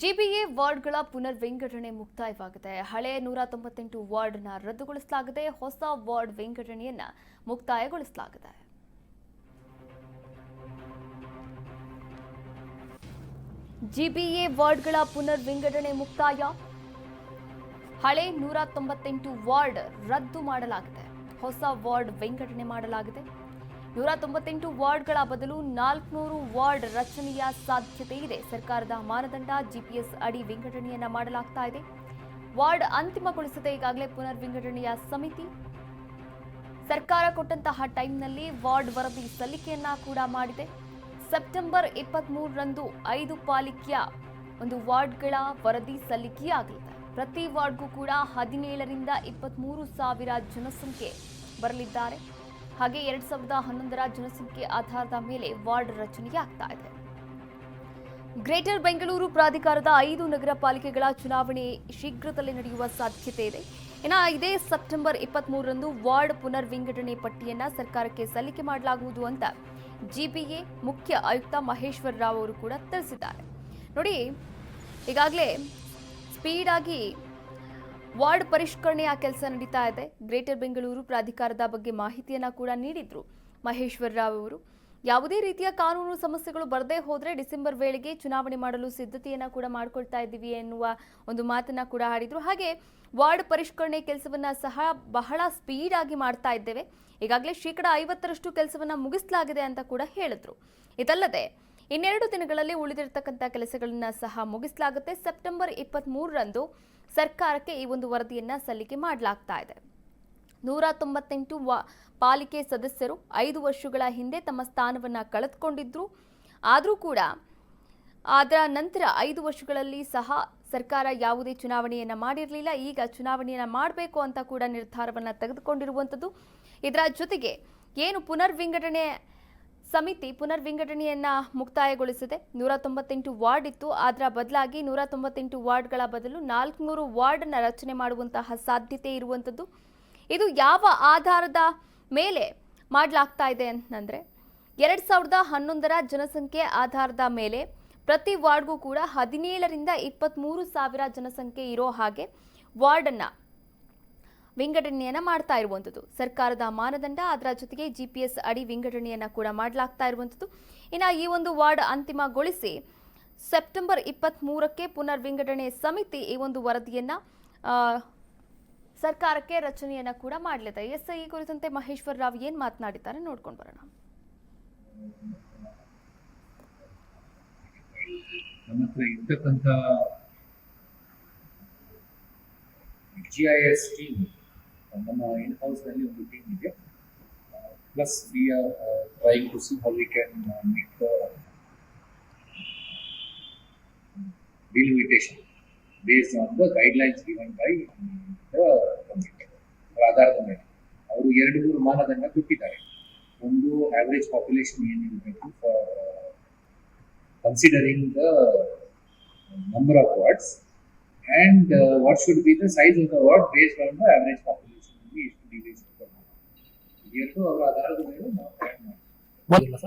GBA ವಾರ್ಡ್ಗಳ ಪುನರ್ ವಿಂಗಡಣೆ ಮುಕ್ತಾಯವಾಗಿದೆ. ಹಳೆ ನೂರ ತೊಂಬತ್ತೆಂಟು ವಾರ್ಡ್ನ ರದ್ದುಗೊಳಿಸಲಾಗಿದೆ ಹೊಸ ವಾರ್ಡ್ ವಿಂಗಡಣೆಯನ್ನ ಮುಕ್ತಾಯಗೊಳಿಸಲಾಗಿದೆ. ಜಿಬಿಎ ವಾರ್ಡ್ಗಳ ಪುನರ್ ವಿಂಗಡಣೆ ಮುಕ್ತಾಯ? ಹಳೆ ನೂರ ತೊಂಬತ್ತೆಂಟು ವಾರ್ಡ್ ರದ್ದು ಮಾಡಲಾಗಿದೆ. ಹೊಸ ವಾರ್ಡ್ ವಿಂಗಡಣೆ ಮಾಡಲಾಗಿದೆ. ನೂರ ತೊಂಬತ್ತೆಂಟು ವಾರ್ಡ್ಗಳ ಬದಲು ನಾಲ್ಕುನೂರು ವಾರ್ಡ್ ರಚನೆಯ ಸಾಧ್ಯತೆ ಇದೆ. ಸರ್ಕಾರದ ಮಾನದಂಡ ಜಿಪಿಎಸ್ ಅಡಿ ವಿಂಗಡಣೆಯನ್ನ ಮಾಡಲಾಗ್ತಾ ಇದೆ. ವಾರ್ಡ್ ಅಂತಿಮಗೊಳಿಸದೆ ಈಗಾಗಲೇ ಪುನರ್ ವಿಂಗಡಣೆಯ ಸಮಿತಿ. ಸರ್ಕಾರ ಕೊಟ್ಟಂತಹ ಟೈಮ್ನಲ್ಲಿ ವಾರ್ಡ್ ವರದಿ ಸಲ್ಲಿಕೆಯನ್ನ ಕೂಡ ಮಾಡಿದೆ. ಸೆಪ್ಟೆಂಬರ್ ಇಪ್ಪತ್ಮೂರರಂದು ಐದು ಪಾಲಿಕೆಯ ಒಂದು ವಾರ್ಡ್ಗಳ ವರದಿ ಸಲ್ಲಿಕೆಯಾಗಲಿದೆ. ಪ್ರತಿ ವಾರ್ಡ್ಗೂ ಕೂಡ ಹದಿನೇಳರಿಂದ ಇಪ್ಪತ್ಮೂರು ಸಾವಿರ ಜನಸಂಖ್ಯೆ ಬರಲಿದ್ದಾರೆ. ಹಾಗೆ ಎರಡ್ ಸಾವಿರದ ಹನ್ನೊಂದರ ಜನಸಂಖ್ಯೆ ಆಧಾರದ ಮೇಲೆ ವಾರ್ಡ್ ರಚನೆಯಾಗ್ತಾ ಇದೆ. ಗ್ರೇಟರ್ ಬೆಂಗಳೂರು ಪ್ರಾಧಿಕಾರದ ಐದು ನಗರ ಪಾಲಿಕೆಗಳ ಚುನಾವಣೆ ಶೀಘ್ರದಲ್ಲೇ ನಡೆಯುವ ಸಾಧ್ಯತೆ ಇದೆ. ಇನ್ನು ಇದೇ ಸೆಪ್ಟೆಂಬರ್ ಇಪ್ಪತ್ಮೂರರಂದು ವಾರ್ಡ್ ಪುನರ್ ವಿಂಗಡಣೆ ಪಟ್ಟಿಯನ್ನು ಸರ್ಕಾರಕ್ಕೆ ಸಲ್ಲಿಕೆ ಮಾಡಲಾಗುವುದು ಅಂತ ಜಿಬಿಎ ಮುಖ್ಯ ಆಯುಕ್ತ ಮಹೇಶ್ವರ ರಾವ್ ಅವರು ಕೂಡ ತಿಳಿಸಿದ್ದಾರೆ. ನೋಡಿ, ಈಗಾಗಲೇ ಸ್ಪೀಡ್ ಆಗಿ ವಾರ್ಡ್ ಪರಿಷ್ಕರಣೆಯ ಕೆಲಸ ನಡೀತಾ ಇದೆ. ಗ್ರೇಟರ್ ಬೆಂಗಳೂರು ಪ್ರಾಧಿಕಾರದ ಬಗ್ಗೆ ಮಾಹಿತಿಯನ್ನ ಕೂಡ ನೀಡಿದ್ರು ಮಹೇಶ್ವರ ರಾವ್ ಅವರು. ಯಾವುದೇ ರೀತಿಯ ಕಾನೂನು ಸಮಸ್ಯೆಗಳು ಬರದೇ ಹೋದ್ರೆ ಡಿಸೆಂಬರ್ ವೇಳೆಗೆ ಚುನಾವಣೆ ಮಾಡಲು ಸಿದ್ಧತೆಯನ್ನ ಕೂಡ ಮಾಡ್ಕೊಳ್ತಾ ಇದ್ದೀವಿ ಎನ್ನುವ ಒಂದು ಮಾತನ್ನ ಕೂಡ ಆಡಿದ್ರು. ಹಾಗೆ ವಾರ್ಡ್ ಪರಿಷ್ಕರಣೆ ಕೆಲಸವನ್ನ ಸಹ ಬಹಳ ಸ್ಪೀಡ್ ಆಗಿ ಮಾಡ್ತಾ ಇದ್ದೇವೆ. ಈಗಾಗಲೇ ಶೇಕಡ ಐವತ್ತರಷ್ಟು ಕೆಲಸವನ್ನ ಮುಗಿಸಲಾಗಿದೆ ಅಂತ ಕೂಡ ಹೇಳಿದ್ರು. ಇದಲ್ಲದೆ ಇನ್ನೆರಡು ದಿನಗಳಲ್ಲಿ ಉಳಿದಿರತಕ್ಕಂಥ ಕೆಲಸಗಳನ್ನು ಸಹ ಮುಗಿಸಲಾಗುತ್ತೆ. ಸೆಪ್ಟೆಂಬರ್ ಇಪ್ಪತ್ತ್ ಮೂರರಂದು ಸರ್ಕಾರಕ್ಕೆ ಈ ಒಂದು ವರದಿಯನ್ನು ಸಲ್ಲಿಕೆ ಮಾಡಲಾಗ್ತಾ ಇದೆ. ನೂರ ತೊಂಬತ್ತೆಂಟು ವ ಪಾಲಿಕೆ ಸದಸ್ಯರು ಐದು ವರ್ಷಗಳ ಹಿಂದೆ ತಮ್ಮ ಸ್ಥಾನವನ್ನು ಕಳೆದುಕೊಂಡಿದ್ರು. ಆದರೂ ಕೂಡ ಅದರ ನಂತರ ಐದು ವರ್ಷಗಳಲ್ಲಿ ಸಹ ಸರ್ಕಾರ ಯಾವುದೇ ಚುನಾವಣೆಯನ್ನು ಮಾಡಿರಲಿಲ್ಲ. ಈಗ ಚುನಾವಣೆಯನ್ನು ಮಾಡಬೇಕು ಅಂತ ಕೂಡ ನಿರ್ಧಾರವನ್ನು ತೆಗೆದುಕೊಂಡಿರುವಂಥದ್ದು. ಇದರ ಜೊತೆಗೆ ಏನು ಪುನರ್ ವಿಂಗಡಣೆ ಸಮಿತಿ ಪುನರ್ ವಿಂಗಡಣೆಯನ್ನ ಮುಕ್ತಾಯಗೊಳಿಸಿದೆ. ನೂರ ತೊಂಬತ್ತೆಂಟು ವಾರ್ಡ್ ಇತ್ತು. ಅದರ ಬದಲಾಗಿ ನೂರ ತೊಂಬತ್ತೆಂಟು ವಾರ್ಡ್ಗಳ ಬದಲು ನಾಲ್ಕುನೂರು ವಾರ್ಡ್ನ ರಚನೆ ಮಾಡುವಂತಹ ಸಾಧ್ಯತೆ ಇರುವಂಥದ್ದು. ಇದು ಯಾವ ಆಧಾರದ ಮೇಲೆ ಮಾಡಲಾಗ್ತಾ ಇದೆ ಅಂತಂದ್ರೆ, ಎರಡ್ ಸಾವಿರದ ಹನ್ನೊಂದರ ಜನಸಂಖ್ಯೆ ಆಧಾರದ ಮೇಲೆ ಪ್ರತಿ ವಾರ್ಡ್ಗೂ ಕೂಡ ಹದಿನೇಳರಿಂದ ಇಪ್ಪತ್ತ್ಮೂರು ಸಾವಿರ ಜನಸಂಖ್ಯೆ ಇರೋ ಹಾಗೆ ವಾರ್ಡನ್ನ ವಿಂಗಡಣೆಯನ್ನ ಮಾಡ್ತಾ ಇರುವಂಥದ್ದು ಸರ್ಕಾರದ ಮಾನದಂಡ, ಅದರ ಜೊತೆಗೆ ಜಿಪಿಎಸ್ ಅಡಿ ವಿಂಗಡಣೆಯನ್ನ ಕೂಡ ಮಾಡಲಾಗ್ತಾ ಇರುವಂಥದ್ದು ಇನ್ನು ಈ ಒಂದು ವಾರ್ಡ್ ಅಂತಿಮಗೊಳಿಸಿ ಸೆಪ್ಟೆಂಬರ್ ಇಪ್ಪತ್ತ್ ಮೂರಕ್ಕೆ ಪುನರ್ ವಿಂಗಡಣೆ ಸಮಿತಿ ಈ ಒಂದು ವರದಿಯನ್ನ ಸರ್ಕಾರಕ್ಕೆ ರಚನೆಯನ್ನ ಕೂಡ ಮಾಡಲಿದೆ. ಎಸ್ ಈ ಕುರಿತಂತೆ ಮಹೇಶ್ವರ್ ರಾವ್ ಏನ್ ಮಾತನಾಡಿದ್ದಾರೆ ನೋಡ್ಕೊಂಡು ಬರೋಣ. ಇರ್ತಕ್ಕಂಥ ಜಿ ಐ ಎಸ್ ಟೀಮ್ ನಮ್ಮ ಇನ್ ಹೌಸ್ನಲ್ಲಿ ಒಂದು ಟೀಮ್ ಇದೆ plus we are trying to see how we can make the delimitation based on the guidelines given by the ಅದರ ಆಧಾರದ ಮೇಲೆ ಅವರು ಎರಡು ಮೂರು ಮಾನದಂಡ ಕೊಟ್ಟಿದ್ದಾರೆ ಒಂದು ಆವರೇಜ್ ಪಾಪ್ಯುಲೇಷನ್ ಏನಿರಬೇಕು for considering the number of wards and uh, what should be the size of the ward based on the average population. We used to be based on the ಎರಡು ಅವರ ಆಧಾರದ ಮೇಲೆ ನಾವು plan ಮಾಡ್ತೀವಿ. ಒಂದಿಲ್ಲ sir